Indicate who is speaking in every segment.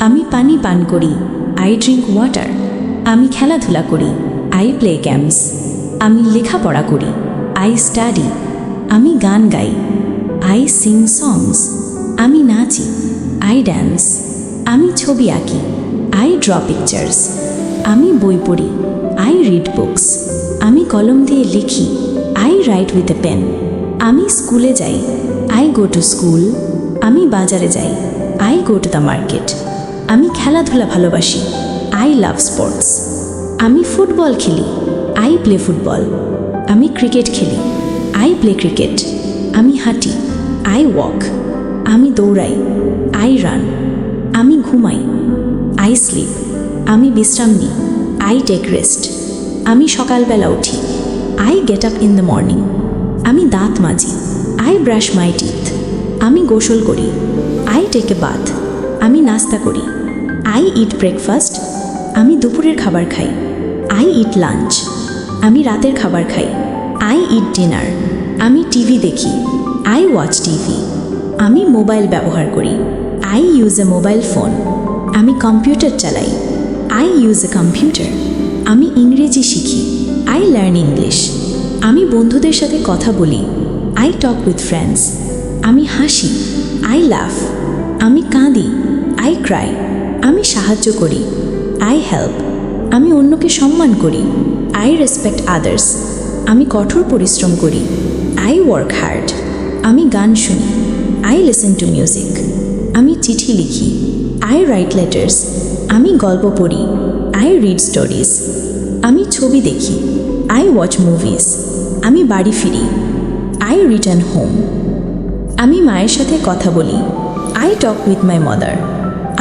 Speaker 1: আমি পানি পান করি আই ড্রিঙ্ক ওয়াটার আমি খেলাধুলা করি আই প্লে গেমস আমি লেখাপড়া করি আই স্টাডি আমি গান গাই আই সিং সংস আমি নাচি আই ড্যান্স আমি ছবি আঁকি আই ড্র পিকচার্স আমি বই পড়ি আই রিড বুকস আমি কলম দিয়ে লিখি I write with a pen আমি স্কুলে যাই আই গো টু স্কুল আমি বাজারে যাই I go to the market আমি খেলাধুলা ভালোবাসি। আই লাভ স্পোর্টস আমি ফুটবল খেলি। আই প্লে ফুটবল আমি ক্রিকেট খেলি। আই প্লে ক্রিকেট আমি হাঁটি। আই ওয়াক আমি দৌড়াই। আই রান আমি ঘুমাই। আই স্লিপ আমি বিশ্রাম নিই। আই টেক রেস্ট আমি সকালবেলা উঠি। I get up in the morning আমি দাঁত মাজি। আই ব্রাশ মাই টিথ আমি গোসল করি। আই টেক এ বাথ আমি নাস্তা করি। আই ইট ব্রেকফাস্ট আমি দুপুরের খাবার খাই। আই ইট লাঞ্চ আমি রাতের খাবার খাই। আই ইট ডিনার আমি টিভি দেখি। আই ওয়াচ টিভি আমি মোবাইল ব্যবহার করি। I use a mobile phone আমি কম্পিউটার চালাই। আই ইউজ এ কম্পিউটার আমি ইংরেজি শিখি। আই লার্ন ইংলিশ আমি বন্ধুদের সাথে কথা বলি। আই টক উইথ ফ্রেন্ডস আমি হাসি। আই লাফ আমি কাঁদি। আই ক্রাই আমি সাহায্য করি আই হেল্প আমি অন্যকে সম্মান করি আই রেসপেক্ট আদার্স আমি কঠোর পরিশ্রম করি আই ওয়ার্ক হার্ড আমি গান শুনি আই লিসেন টু মিউজিক আমি চিঠি লিখি আই রাইট লেটার্স আমি গল্প পড়ি আই রিড স্টোরিজ আমি ছবি দেখি আই ওয়াচ মুভিজ আমি বাড়ি ফিরি আই রিটার্ন হোম আমি মায়ের সাথে কথা বলি I talk with my mother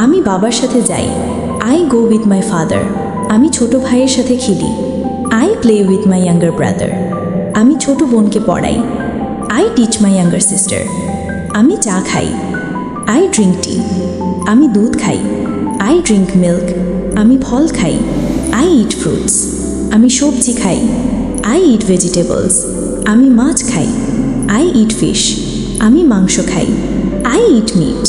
Speaker 1: আমি বাবার সাথে যাই। I go with my father আমি ছোট ভাইয়ের সাথে খেলি। I play with my younger brother আমি ছোট বোনকে পড়াই। I teach my younger sister আমি চা খাই। আই ড্রিঙ্ক টি আমি দুধ খাই। আই ড্রিঙ্ক মিল্ক আমি ফল খাই। আই ইট ফ্রুটস আমি সবজি খাই। আই ইট ভেজিটেবলস আমি মাছ খাই। আই ইট ফিশ আমি মাংস খাই। I it meet